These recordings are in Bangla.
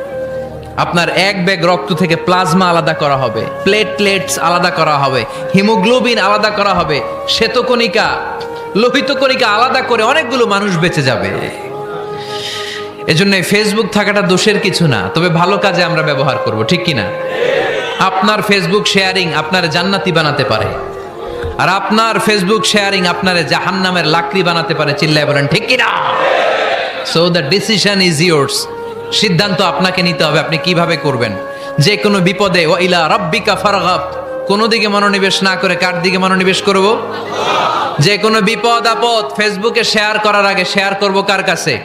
আপনার এক ব্যাগ রক্ত থেকে প্লাজমা আলাদা করা হবে, প্লেটলেটস আলাদা করা হবে, হিমোগ্লোবিন আলাদা করা হবে, শ্বেতকণিকা, লোহিত কণিকা আলাদা করে অনেকগুলো মানুষ বেঁচে যাবে। এজন্য ফেসবুক থাকাটা দোষের কিছু না, তবে ভালো কাজে আমরা ব্যবহার করব, ঠিক কিনা? আপনার ফেসবুক শেয়ারিং আপনার জান্নাতি বানাতে পারে, আর আপনার ফেসবুক শেয়ারিং আপনার জাহান্নামের লাকড়ি বানাতে পারে, চিল্লায় বলেন, ঠিক কিনা? So the decision is yours সিদ্ধান্ত আপনাকে নিতে হবে, আপনি কীভাবে করবেন? যে কোনো বিপদে ও ইলা রব্বিকা ফারগাব। কোনো দিকে মনোনিবেশ না করে কার দিকে মনোনিবেশ করব? যে কোনো বিপদ, আপদ ফেসবুকে শেয়ার করার আগে শেয়ার করব কার কাছে?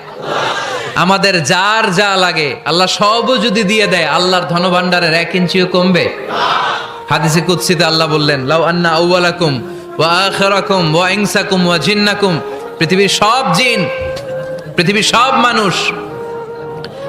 আমাদের যার যা লাগে, আল্লাহ সবও যদি দিয়ে দেয়, আল্লাহর ধনভাণ্ডারের এক ইঞ্চিও কমবে। হাদিসে কুৎসিতে আল্লাহ বললেন, লাউ আন্না আউয়ালাকুম ওয়া আখিরাকুম ওয়া ইনসাকুম ওয়া জিন্নাকুম। পৃথিবীর সব জিন, পৃথিবীর সব মানুষ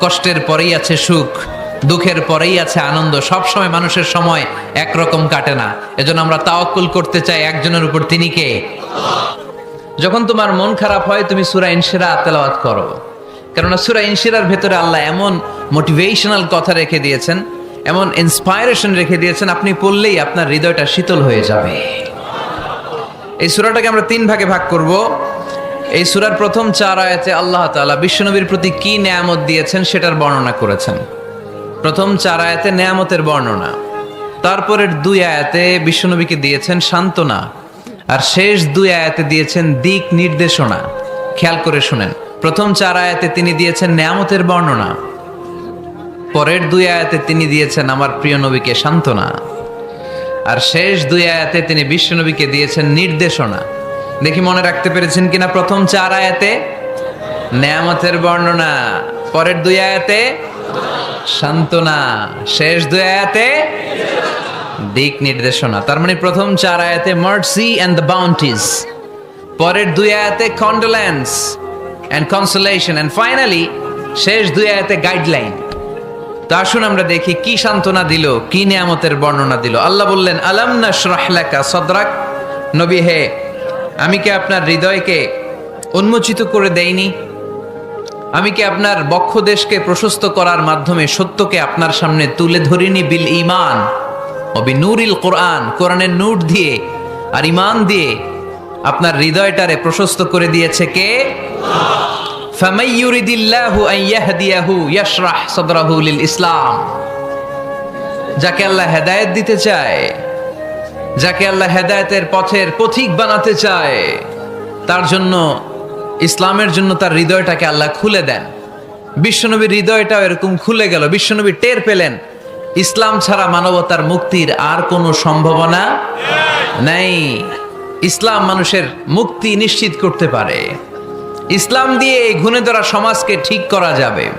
কষ্টের পরেই আছে সুখ, দুঃখের পরেই আছে আনন্দ। সব সময় মানুষের সময় একরকম কাটে না। এজন্য আমরা তাওয়াক্কুল করতে চাই একজনের উপর। তিনি কে? যখন তোমার মন খারাপ হয়, তুমি সুরা ইনশিরা তেলাওয়াত করো। কেননা সুরা ইনশিরার ভেতরে আল্লাহ এমন মোটিভেশনাল কথা রেখে দিয়েছেন, এমন ইন্সপায়ারেশন রেখে দিয়েছেন, আপনি পড়লেই আপনার হৃদয়টা শীতল হয়ে যাবে। এই সুরাটাকে আমরা তিন ভাগে ভাগ করব। এই সুরার প্রথম চার আয়াতে আল্লাহ তাআলা বিশ্বনবীর প্রতি কি নেয়ামত দিয়েছেন সেটার বর্ণনা করেছেন। প্রথম চার আয়াতে নেয়ামতের বর্ণনা, তারপরের দুই আয়াতে বিশ্বনবীকে দিয়েছেন সান্ত্বনা, আর শেষ দুই আয়াতে দিয়েছেন দিক নির্দেশনা। খেয়াল করে শুনেন, প্রথম চার আয়াতে তিনি দিয়েছেন নেয়ামতের বর্ণনা, পরের দুই আয়াতে তিনি দিয়েছেন আমার প্রিয় নবীকে সান্ত্বনা, আর শেষ দুই আয়াতে তিনি বিশ্বনবীকে দিয়েছেন নির্দেশনা। দেখি মনে রাখতে পেরেছেন কিনা প্রথম চার আয়াতে? নেয়ামতের বর্ণনা। পরের দুই আয়াতে? সান্ত্বনা। শেষ দুই আয়াতে? দিক নির্দেশনা। তার মানে প্রথম চার আয়াতে মার্সি অ্যান্ড দ্য বাউন্টিজ পরের দুই আয়াতে condolence and consolation and finally শেষ দুই আয়াতে গাইডলাইন তো আসুন আমরা দেখি কি সান্ত্বনা দিল, কি নিয়ামতের বর্ণনা দিল। আল্লাহ বললেন, আলাম নাশরাহলাকা সদরাক? নবী হে আমি কি আপনার হৃদয়কে উন্মোচিত করে দেইনি? আমি কি আপনার বক্ষদেশকে প্রশস্ত করার মাধ্যমে সত্যকে আপনার সামনে তুলে ধরিনি বিল ইমান অবি নুরিল কোরআন, কোরআনের নূর দিয়ে আর ইমান দিয়ে আপনার হৃদয়টারে প্রশস্ত করে দিয়েছে কে? ইসলাম। যাকে আল্লাহ হেদায়ত দিতে চায় যাকে আল্লাহ হেদায়েতের পথের পথিক বানাতে চায়, তার জন্য, ইসলামের জন্য তার হৃদয়টাকে আল্লাহ খুলে দেন। বিশ্বনবীর হৃদয়টাও এরকম খুলে গেল। বিশ্বনবী টের পেলেন, ইসলাম ছাড়া মানবতার মুক্তির আর কোনো সম্ভাবনা নাই। ইসলাম মানুষের মুক্তি নিশ্চিত করতে পারে। ইসলাম দিয়ে এই ঘুণে ধরা সমাজকে ঠিক করা যাবে।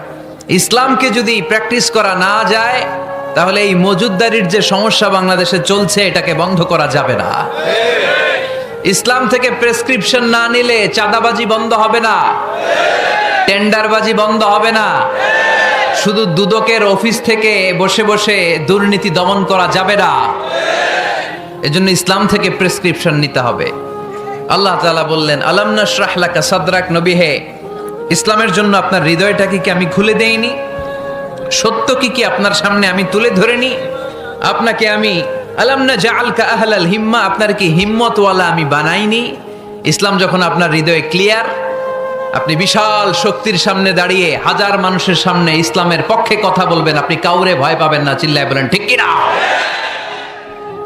ইসলামকে যদি প্র্যাকটিস করা না যায় তাহলে এই মজুদদারির যে সমস্যা বাংলাদেশে চলছে, এটাকে বন্ধ করা যাবে না। ইসলাম থেকে প্রেসক্রিপশন না নিলে চাঁদাবাজি বন্ধ হবে না। টেন্ডারবাজি বন্ধ হবে না। শুধু দুদকের অফিস থেকে বসে বসে দুর্নীতি দমন করা যাবে না। এজন্য ইসলাম থেকে প্রেসক্রিপশন নিতে হবে। আল্লাহ তালা বললেন, আলাম নাশরাহ লাকা সাদরাক নবী হে ইসলামের জন্য আপনার হৃদয়টাকে কি আমি খুলে দেইনি? সত্য কি কি আপনার সামনে আমি তুলে ধরে নি আপনাকে আমি আলাম না জাআলকা আহলাল হিম্মা, আপনার কি হিম্মতওয়ালা আমি বানাইনি? ইসলাম যখন আপনার হৃদয়ে ক্লিয়ার, আপনি বিশাল শক্তির সামনে দাঁড়িয়ে হাজার মানুষের সামনে ইসলামের পক্ষে কথা বলবেন, আপনি কাউরে ভয় পাবেন না, চিল্লায় বলেন, ঠিক কিনা?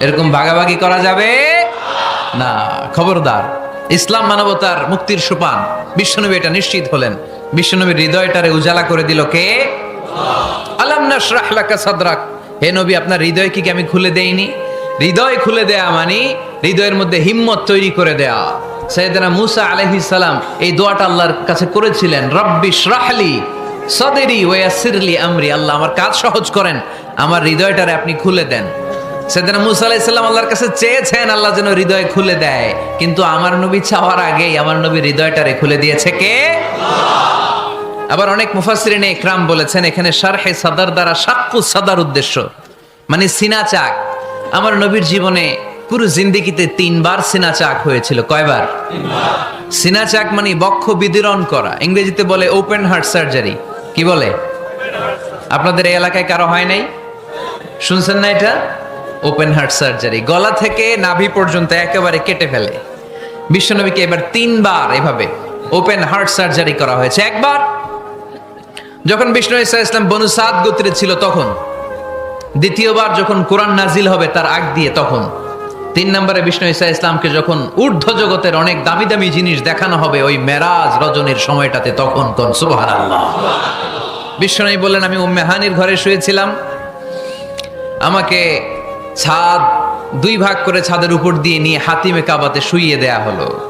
এরকম ভাগাভাগি করা যাবে? না, খবরদার। ইসলাম মানবতার মুক্তির সোপান। বিশ্বনবী এটা নিশ্চিত হলেন। বিশ্বনবীর হৃদয়টারে উজালা করে দিল কে? আলাম নাশরাহ লাকা সাদরাক। হে নবী, আপনার হৃদয় কি আমি খুলে দেইনি? হৃদয় খুলে দেয়া মানে হৃদয়ের মধ্যে হিম্মত তৈরি করে দেয়া। সৈয়দনা মুসা আলাইহিস সালাম এই দোয়াটা আল্লাহর কাছে করেছিলেন। রব্বি শ্রাহলি সদেরি ওয়াসিরলি আমরি। আল্লাহ আমার কাজ সহজ করেন। আমার হৃদয়টারে আপনি খুলে দেন। সেদিন মুসা আলাইসাল্লাম আল্লাহর কাছে চেয়েছেন, আল্লাহ যেন হৃদয় খুলে দেয়। কিন্তু আমার নবী চাওয়ার আগেই আমার নবী হৃদয়টারে খুলে দিয়েছে কে? আবার অনেক মুফাসরিনে ইকরাম বলেছেন, এখানে শারহে সাদার দ্বারা সাক্কু সাদার উদ্দেশ্য মানে সিনা চাক। আমার নবীর জীবনে পুরো জিন্দিগিতে তিনবার সিনা চাক হয়েছিল। কয়বার? সিনা চাক মানে বক্ষ বিদীরণ করা, ইংরেজিতে বলে ওপেন হার্ট সার্জারি কি বলে? আপনাদের এই এলাকায় কারও হয় নাই? শুনছেন না এটা? ওপেন হার্ট সার্জারি গলা থেকে নাভি পর্যন্ত একেবারে কেটে ফেলে। বিশ্বনবীকে এবার তিনবার এভাবে ওপেন হার্ট সার্জারি করা হয়েছে। একবার যখন বিষ্ণু ইসা ইসলাম বনু সাদ গোত্রে ছিল তখন। দ্বিতীয়বার যখন কোরআন নাজিল হবে তার আগ দিয়ে তখন। তিন নম্বরে বিষ্ণু ইসা ইসলামকে যখন ঊর্ধ্ব জগতের অনেক দামি দামি জিনিস দেখানো হবে, ওই মেরাজ রজনীর সময়টাতে তখন কোন সুবাহ বিশ্বনবী বললেন, আমি উম্মেহানির ঘরে শুয়েছিলাম। আমাকে ছাদ দুই ভাগ করে ছাদের উপর দিয়ে নিয়ে হাতিমে কাবাতে শুইয়ে দেয়া হলো।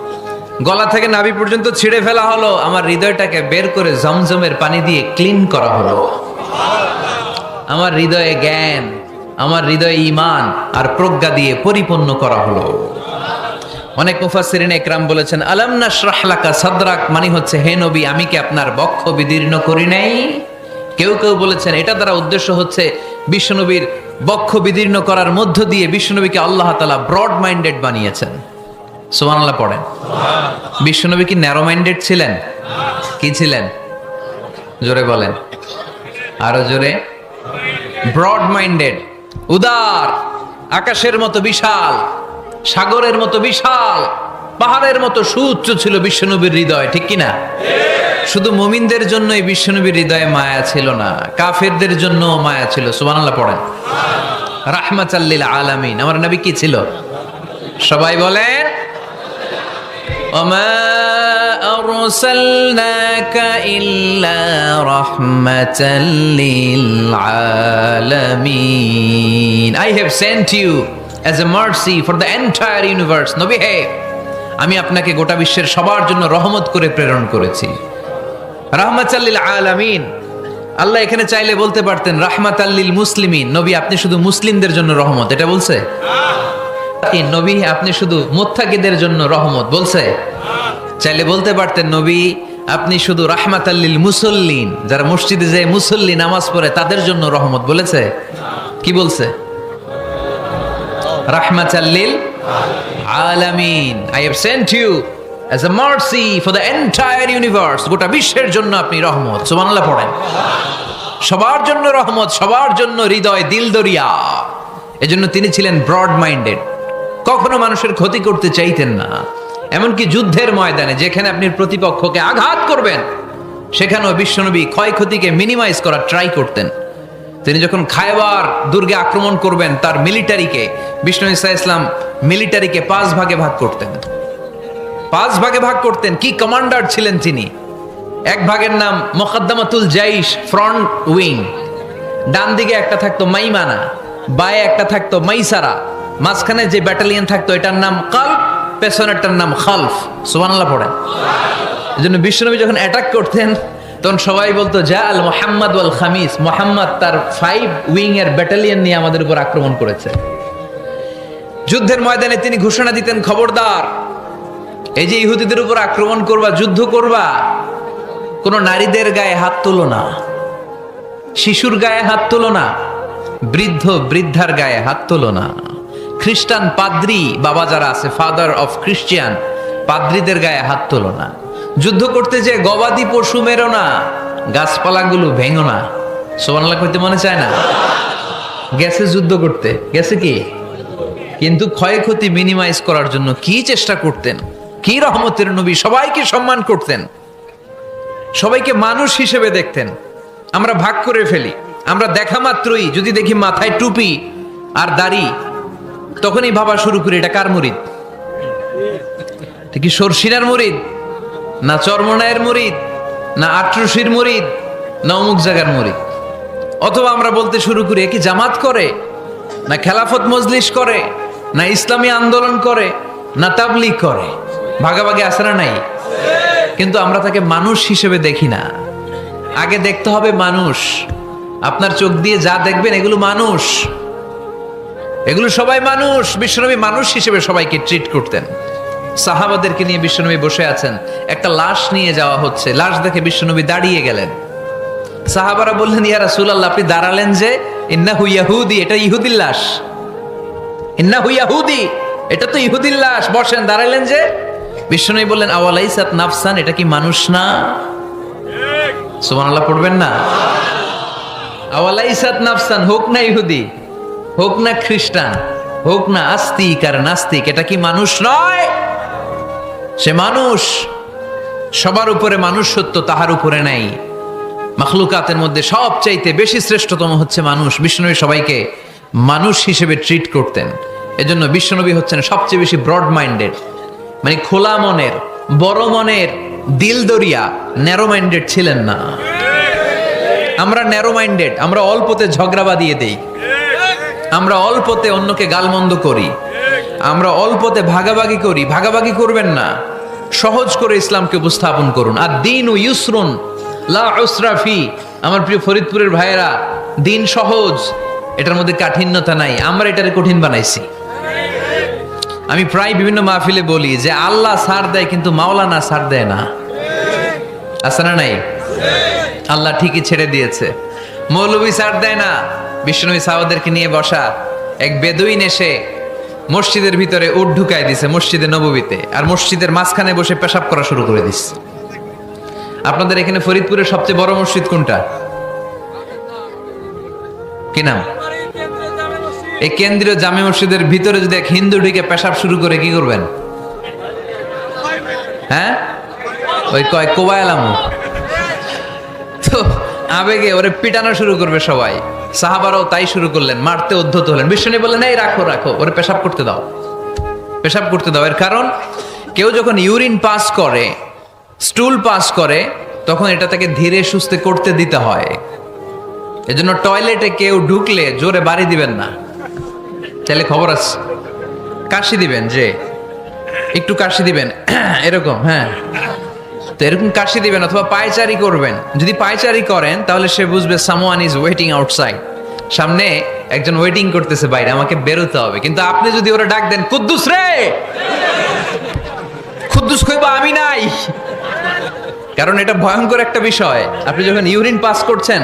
গলা থেকে নাভি পর্যন্ত ছিঁড়ে ফেলা হলো। আমার হৃদয়টাকে বের করে জমজমের পানি দিয়ে ক্লিন করা হলো। আমার হৃদয়ে জ্ঞান, আমার হৃদয়ে ইমান আর প্রজ্ঞা দিয়ে পরিপূর্ণ করা হলো। অনেক মুফাসসিরিন একরাম বলেছেন, আলাম নাশরাহ লাকা সাদরাক? মানে হচ্ছে, হে নবী, আমি কি আপনার বক্ষ বিদীর্ণ করি নাই? কেউ কেউ বলেছেন, এটা দ্বারা উদ্দেশ্য হচ্ছে, বিশ্বনবীর বক্ষ বিদীর্ণ করার মধ্য দিয়ে বিশ্বনবীকে আল্লাহ তাআলা ব্রড মাইন্ডেড বানিয়েছেন। সুবহানাল্লাহ পড়েন। বিশ্বনবী কি ন্যারো মাইন্ডেড ছিলেন? কি ছিলেন? জোরে বলেন। আরও জোরে। ব্রড মাইন্ডেড উদার, আকাশের মতো বিশাল, সাগরের মতো বিশাল, পাহাড়ের মতো সুউচ্চ ছিল বিশ্বনবীর হৃদয়, ঠিক কিনা? শুধু মুমিনদের জন্যই বিশ্বনবীর হৃদয়ে মায়া ছিল না কাফেরদের জন্য মায়া ছিল সুবহানাল্লাহ পড়েন রাহমাতাল্লিল আলামিন আমার নবী কি ছিল সবাই বলেন وما أرسلناك إلا رحمة للعالمين I have sent you as a mercy for the entire universe নবী হে আমি আপনাকে গোটা বিশ্বের সবার জন্য রহমত করে প্রেরণ করেছি রাহমাতাল্লিল আলামিন। আল্লাহ এখানে চাইলে বলতে পারতেন, রাহমাতাল্লিল মুসলিমিন। নবী, আপনি শুধু মুসলিমদের জন্য রহমত, এটা বলছে? নবী, আপনি শুধু মুত্তাকিদের জন্য রহমত, বলছে? চাইলে বলতে পারতেন, নবী, আপনি শুধু রাহমাত আল্লিল মুসল্লিন, যারা মসজিদে যায় মুসল্লি নামাজ পড়ে, তাদের জন্য রহমত, বলেছে? কি বলছে? রাহমাত আল্লিল আলামিন। I have sent you as a mercy for the entire universe গোটা বিশ্বের জন্য আপনি রহমত। সুবহানাল্লাহ পড়েন। সবার জন্য রহমত, সবার জন্য হৃদয়, দিল এজন্য তিনি ছিলেন ব্রড মাইন্ডেড কখনো মানুষের ক্ষতি করতে চাইতেন না। এমনকি যুদ্ধের ময়দানে যেখানে আপনি প্রতিপক্ষকে আঘাত করবেন, সেখানেও বিশ্বনবী ক্ষয়ক্ষতিকে মিনিমাইজ করার ট্রাই করতেন। তিনি যখন খায়বার দুর্গে আক্রমণ করবেন, তার মিলিটারিকে বিষ্ণু ইসা ইসলাম মিলিটারিকে পাঁচ ভাগে ভাগ করতেন। পাঁচ ভাগে ভাগ করতেন। কি কমান্ডার ছিলেন তিনি? এক ভাগের নাম মোকাদ্দমাতুল জাইশ ফ্রন্ট উইং। ডান দিকে একটা থাকতো মাইমানা, বায়ে একটা থাকতো মাইসারা। মাঝখানে যে ব্যাটালিয়ন থাকতো, এটার নাম কাল্প, পেছনেরটার নাম খালফ। সুবহানাল্লাহ পড়েন। এই জন্য বিশ্বনবী যখন অ্যাটাক করতেন, তখন সবাই বলতো, যা আল মোহাম্মদ ওয়াল খামিস। মোহাম্মদ তার ফাইভ উইং এর ব্যাটালিয়ন নিয়ে আমাদের উপর আক্রমণ করেছে। যুদ্ধের ময়দানে তিনি ঘোষণা দিতেন, খবরদার এই যে ইহুদিদের উপর আক্রমণ করবা, যুদ্ধ করবা, কোনো নারীদের গায়ে হাত তুলো না। শিশুর গায়ে হাত তুলো না, বৃদ্ধ, বৃদ্ধার গায়ে হাত তুলো না। খ্রিস্টান পাদ্রি বাবা যারা আছে ফাদার অফ খ্রিস্টিয়ান পাদ্রিদের গায়ে হাত তোলো না। যুদ্ধ করতে যে গবাদি পশু মেরো না, গাছপালাগুলো ভেঙো না। সোমানলা করতে মনে চায় না? গেছে যুদ্ধ করতে, গেছে কি? কিন্তু ক্ষয়ক্ষতি মিনিমাইজ করার জন্য কি চেষ্টা করতেন? কি রহমতের নবী? সবাইকে সম্মান করতেন। সবাইকে মানুষ হিসেবে দেখতেন। আমরা ভাগ করে ফেলি। আমরা দেখা মাত্রই যদি দেখি মাথায় টুপি আর দাড়ি, তখনই ভাবা শুরু করি, এটা কার মুরিদ? কি সরসিনার মুরিদ? না চরমনায়ের মুরিদ? না আটরশির মুরিদ? না অমুক জায়গার মুরিদ? অথবা আমরা বলতে শুরু করি কি জামাত করে? না খেলাফত মজলিস করে? না ইসলামী আন্দোলন করে? না তাবলিগ করে? ভাগাভাগি আছে না নাই? কিন্তু আমরা তাকে মানুষ হিসেবে দেখি না। আগে দেখতে হবে মানুষ। আপনার চোখ দিয়ে যা দেখবেন এগুলো মানুষ। এগুলো সবাই মানুষ। বিশ্বনবী মানুষ হিসেবে সবাইকে ট্রিট করতেন। সাহাবাদেরকে নিয়ে বিশ্বনবী বসে আছেন। একটা লাশ নিয়ে যাওয়া হচ্ছে। লাশ দেখে বিশ্বনবী দাঁড়িয়ে গেলেন। সাহাবারা বললেন, ইয়া রাসূলুল্লাহ, আপনি দাঁড়ালেন যে, ইন্নাহু ইয়াহুদি, এটা ইহুদির লাশ। ইন্নাহু ইয়াহুদি, এটা তো ইহুদির লাশ। বসেন দাঁড়াইলেন যে বিষ্ণু বললেন, আওয়ালাইসাত নাফসান, এটা কি মানুষ না? সুবহানাল্লাহ, পড়বেন না? আওয়ালাইসাত নাফসান, হোক না ইহুদি, হোক না খ্রিস্টান, হোক না আস্তিক আর নাস্তিক, এটা কি মানুষ নয়? সে মানুষ, সবার উপরে মানুষ সত্য তাহার উপরে নাই। মাখলুকাতের মধ্যে সবচাইতে বেশি শ্রেষ্ঠতম হচ্ছে মানুষ। বিষ্ণুনবী সবাইকে মানুষ হিসেবে ট্রিট করতেন। এজন্য বিশ্বনবী হচ্ছেন সবচেয়ে বেশি ব্রড মাইন্ডেড মানে খোলা মনের, বড় মনের দিল দরিয়া ন্যারো মাইন্ডেড ছিলেন না। আমরা ন্যারো মাইন্ডেড আমরা অল্পতে ঝগড়া বাঁধিয়ে দেই। আমরা অল্পতে অন্যকে গালমন্দ করি। আমরা অল্পতে ভাগাভাগি করি। ভাগাভাগি করবেন না। সহজ করে ইসলামকে উপস্থাপন করুন। আর দিন ও ইউসরুন, লা উসরাফি আমার প্রিয় ফরিদপুরের ভাইয়েরা, দিন সহজ, এটার মধ্যে কাঠিন্যতা নাই। আমরা এটারে কঠিন বানাইছি। আমি প্রায় বিভিন্ন মাহফিলে বলি যে আল্লাহ সার দেয় কিন্তু মাওলানা সার দেয় না। আছে না নাই? আল্লাহ ঠিকই ছেড়ে দিয়েছে। মৌলবী সার দেয় না। বিষ্ণুবী সাহাবাদেরকে নিয়ে বসা এক বেদুইন এসে মসজিদের ভিতরে উট ঢুকায় দিছে মসজিদে নববীতে আর মসজিদের মাঝখানে বসে পেশাব করা শুরু করে দিচ্ছে আপনাদের এখানে ফরিদপুরের সবচেয়ে বড় মসজিদ কোনটা? কি নাম? এই কেন্দ্রীয় জামে মসজিদের ভিতরে যদি এক হিন্দু ঢুকে পেশাব শুরু করে, কি করবেন? হ্যাঁ? ওই কয় কোবায়ালামু তো আবেগে ওরে পিটানো শুরু করবে সবাই। সাহাবারাও তাই শুরু করলেন, মারতে উদ্ধত হলেন। বিষ্ণু বললেন, এই রাখো রাখো, ওরে পেশাব করতে দাও। পেশাব করতে দাও। এর কারণ, কেউ যখন ইউরিন পাস করে, স্টুল পাস করে, তখন এটা তাকে ধীরে সুস্থে করতে দিতে হয়। এজন্য টয়লেটে কেউ ঢুকলে জোরে বাড়ি দিবেন না। চাইলে খবর আছে কাশি দিবেন, যে। একটু কাশি দিবেন। এরকম হ্যাঁ। তো এরকম কাশি দিবেন অথবা পায়চারি করবেন। যদি পায়চারি করেন, তাহলে সে বুঝবে সামওয়ান ইজ ওয়েটিং আউটসাইড সামনে একজন ওয়েটিং করতেছে বাইরে, আমাকে বেরোতে হবে। কিন্তু আপনি যদি ওরা ডাক দেন, কুদ্দুস রে! কুদ্দুস কইবা, আমি নাই! কারণ এটা ভয়ঙ্কর একটা বিষয়। আপনি যখন ইউরিন পাস করছেন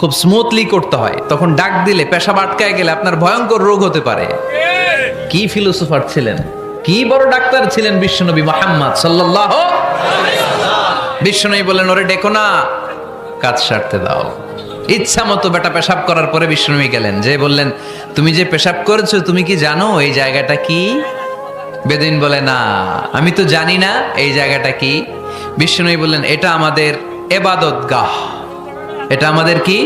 খুব স্মুথলি করতে হয়। তখন ডাক দিলে পেশাব আটকায় গেলে আপনার ভয়ঙ্কর রোগ হতে পারে। কি ফিলোসোফার ছিলেন? কি বড় ডাক্তার ছিলেন বিশ্বনবী মোহাম্মদ সাল্লাল্লাহু বিশ্বনবী বলেন ওরে ডেকো না, কাজ সারতে দাও। ইচ্ছা মতো বেটা পেশাব করার পরে বিশ্বনবী গেলেন। যে বললেন, তুমি যে পেশাব করেছ, তুমি কি জানো এই জায়গাটা কি? বেদিন বলে, না, আমি তো জানি না এই জায়গাটা কি। বিশ্বনবী বললেন, এটা আমাদের এবাদত গাহ এটা আমাদের কি?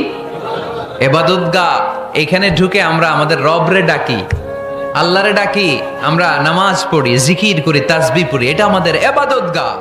এবাদত গা এখানে ঢুকে আমরা আমাদের রবরে ডাকি। আল্লাহরে ডাকি, আমরা নামাজ পড়ি, জিকির করি তাসবি পড়ি। এটা আমাদের এবাদত গাহ